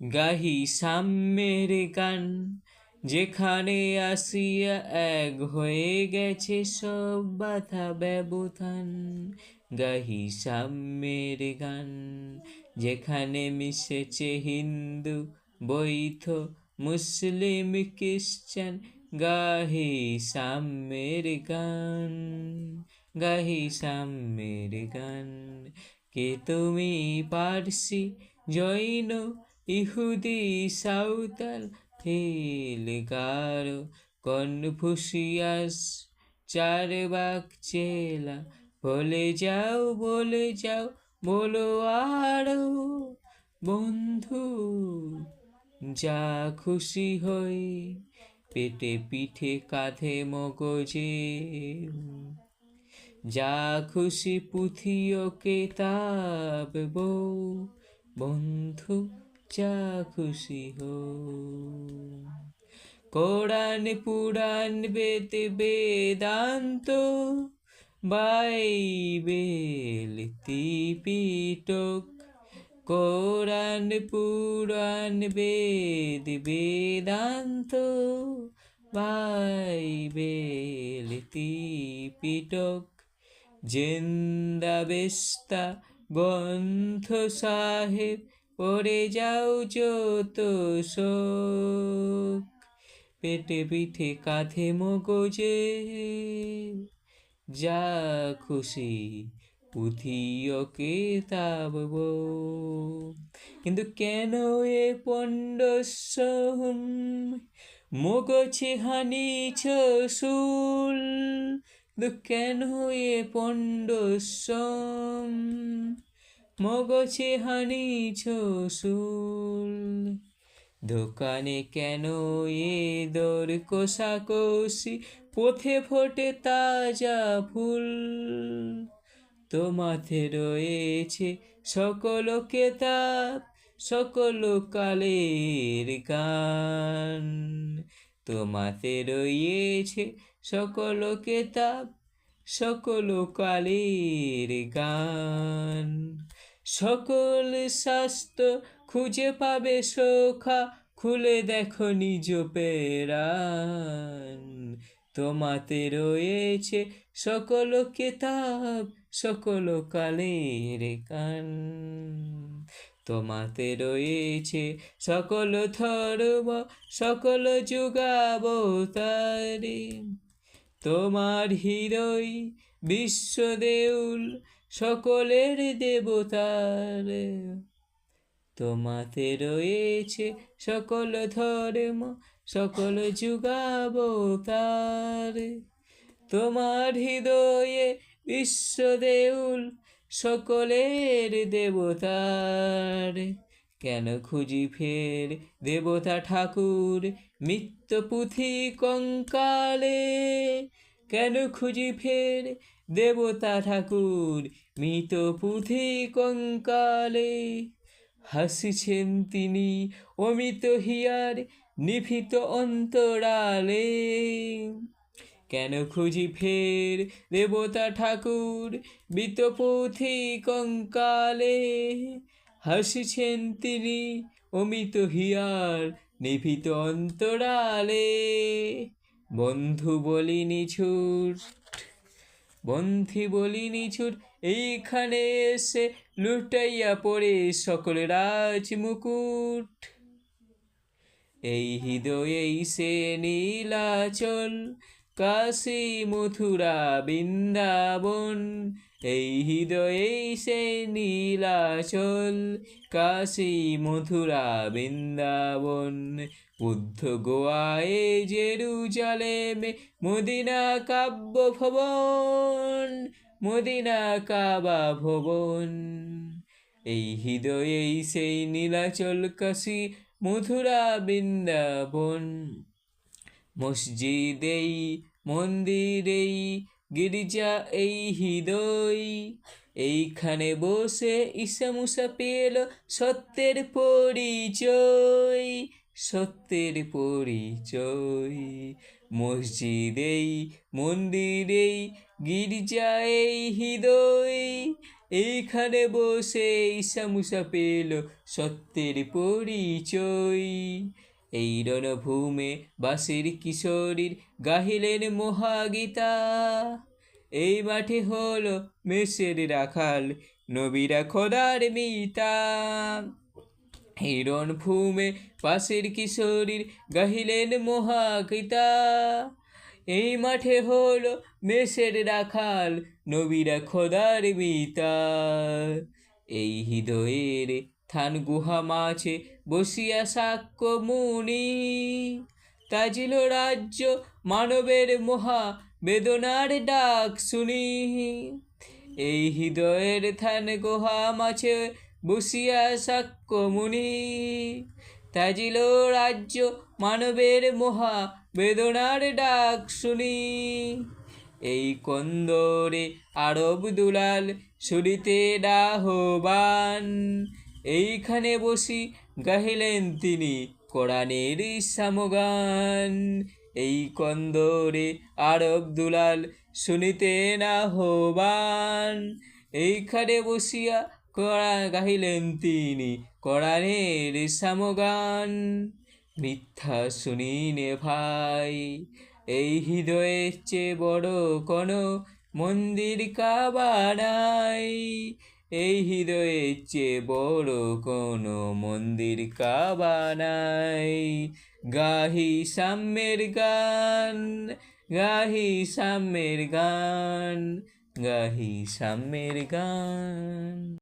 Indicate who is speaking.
Speaker 1: গাহি সাম্যের গান, যেখানে আসিয়া এক হয়ে গেছে সব বাধা ব্যবধান। গাহি সাম্যের গান, যেখানে মিশেছে হিন্দু, বৈধ, মুসলিম খ্রিস্টান গাহি সাম্যের গান, গাহি সাম্যের গান। কে তুমি পারসি জৈন ইহুদি সাঁওতাল হিলগারো কনফুসিয়াস, চার বাক চেলা, বলে যাও বলে যাও, বলো আরও বন্ধু, যা খুশি হই, পেটে পিঠে কাঁধে মগজে। যা খুশি পুঁথি ও কেতাব বন্ধু যা খুশি হো Quran Puran Ved Vedanta, Bible Tipitaka Quran Puran Ved Vedanta, Bible Tipitaka Zend Avesta Granth Sahib পড়ে যাও যত শোক। পেটে পিঠে কাঁধে মগজে যা খুশি পুঁথি ও কেতাব কিন্তু কেন এ পণ্ডসম মগছে হানিছ কিন্তু কেন এ পণ্ডসম মগছে হানিছ শুল দোকানে কেন এ দর কোষাকষি? পথে ফোটে তাজা ফুল। তোমাতে রয়েছে সকল কেতাব, সকল কালের গান। তোমাতে রয়েছে সকল কেতাব, সকল কালের গান। সকল শাস্ত্র খুঁজে পাবে সোখা, খুলে দেখো নিজ পেরান তোমাতে রয়েছে সকল কেতাব, সকল কালের কান। তোমাতে রয়েছে সকল ধর্ম, সকল যুগাবতারে। তোমার হৃদয় বিশ্বদেউল সকলের দেবতার। তোমাতে রয়েছে সকল ধর্ম, সকল যুগাবতার। তোমার হৃদয়ে বিশ্বদেউল, সকলের দেবতার। কেন খুঁজি ফের দেবতা ঠাকুর মিত্য পুঁথি কঙ্কালে কেন খুঁজি ফের দেবতা ঠাকুর মৃত পুঁথি কঙ্কালে? হাসিছেন তিনি অমিত হিয়ার নিভৃত অন্তরালে। কেন খুঁজি ফের দেবতা ঠাকুর বিতপুথি কঙ্কালে? হাসিছেন তিনি অমিত হিয়ার নিভিত অন্তরালে। বন্ধু বলি নিছুট বন্ধি বলি নিছুট এইখানে এসে লুটাইয়া পড়ে সকল রাজ মুকুট এই হৃদয়েই সে নীলাচল, কাশী মথুরা বৃন্দাবন এই হৃদয়েই সে নীলাচল, কাশী মথুরা বৃন্দাবন, বুদ্ধ গোয়ায়ে জেরুজালেমে, মদিনা কাব্য ভবন, মদিনা কাবা ভবন। এই হৃদয়েই সেই নীলাচল, কাশী মথুরা বৃন্দাবন। মসজিদেই, মন্দিরেই গির্জা, এই হৃদয়, এইখানে বসে ঈশা মুসা পেল সত্যের পরিচয় সত্যের পরিচয়। মসজিদ এই মন্দির এই গির্জা, এই হৃদয়, এইখানে বসে ঈশামুষা পেল সত্যের পরিচয়। এই রণভূমে বাসের কিশোরীর গাহিলেন মহাগীতা। এই মাঠে হলো মেসের রাখাল, নবীরা খোদার মিতা। হিরণ ভূমে পাশের কিশোরীর গাহিলেন মহাগীতা। এই মাঠে হলো মেসের রাখাল, নবীরা খোদার মিতা। এই হৃদয়ের থান গুহা মাছে বসিয়া সাক্ষ্য মুনি। তাজিল রাজ্য মানবের মহা বেদনার ডাক শুনি। এই হৃদয়ের থান গুহা মাছে বসিয়া সাক্ষ্য মুনি। তাজিল রাজ্য মানবের মহা বেদনার ডাক শুনি। এই কন্দরে আরব দুলাল শুনিতে ডাহবান। এইখানে বসি গাহিলেন তিনি কোরআনের সামগান। এই কন্দরে আরব দুলাল শুনিতে নাহবান এইখানে বসিয়া কোরআন গাহিলেন তিনি কোরআনের সামগান। মিথ্যা শুনিনে ভাই, এই হৃদয়ের চেয়ে বড় কোনো মন্দির কাবানাই এই হৃদয়ের চেয়ে বড় কোনো মন্দির কাবা নাই। গাহি সাম্যের গান, গাহি সাম্যের গান, গাহি সাম্যের গান।